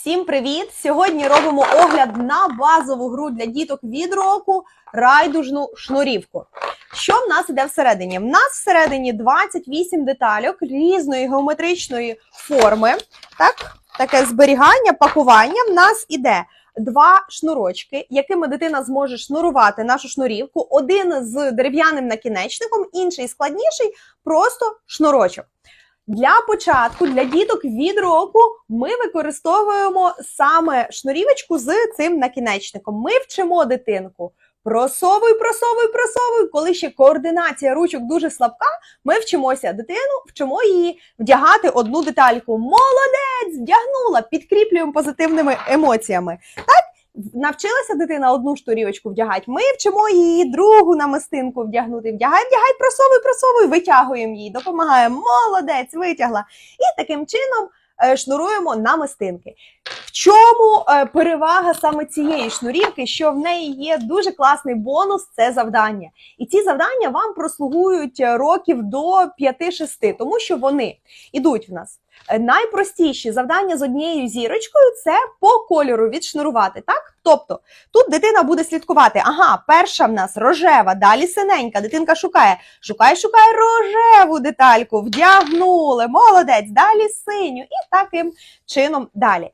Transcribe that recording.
Всім привіт! Сьогодні робимо огляд на базову гру для діток від року райдужну шнурівку. Що в нас іде всередині? В нас всередині 28 детальок різної геометричної форми. Так, таке зберігання, пакування. В нас іде два шнурочки, якими дитина зможе шнурувати нашу шнурівку. Один з дерев'яним накінечником, інший складніший, просто шнурочок. Для початку для діток від року ми використовуємо саме шнурівочку з цим накінечником. Ми вчимо дитинку. Просовуй, просовуй, просовуй. Коли ще координація ручок дуже слабка, ми вчимося дитину, вчимо її вдягати одну детальку. Молодець! Вдягнула, підкріплюємо позитивними емоціями. Так, навчилася дитина одну шнурівочку вдягати. Ми вчимо її другу намистинку вдягнути. Вдягай, вдягай, просовуй, просовуй, витягуємо їй, допомагаємо. Молодець, витягла. І таким чином е, шнуруємо намистинки. Чому е, перевага саме цієї шнурівки? Що в неї є дуже класний бонус це завдання. І ці завдання вам прослугують е, років до 5-6, тому що вони ідуть в нас. Е, Найпростіші завдання з однією зірочкою це по кольору відшнурувати. Так, тобто тут дитина буде слідкувати. Ага, перша в нас рожева, далі синенька. Дитинка шукає, шукає, шукає рожеву детальку, вдягнули, молодець, далі синю, і таким чином далі.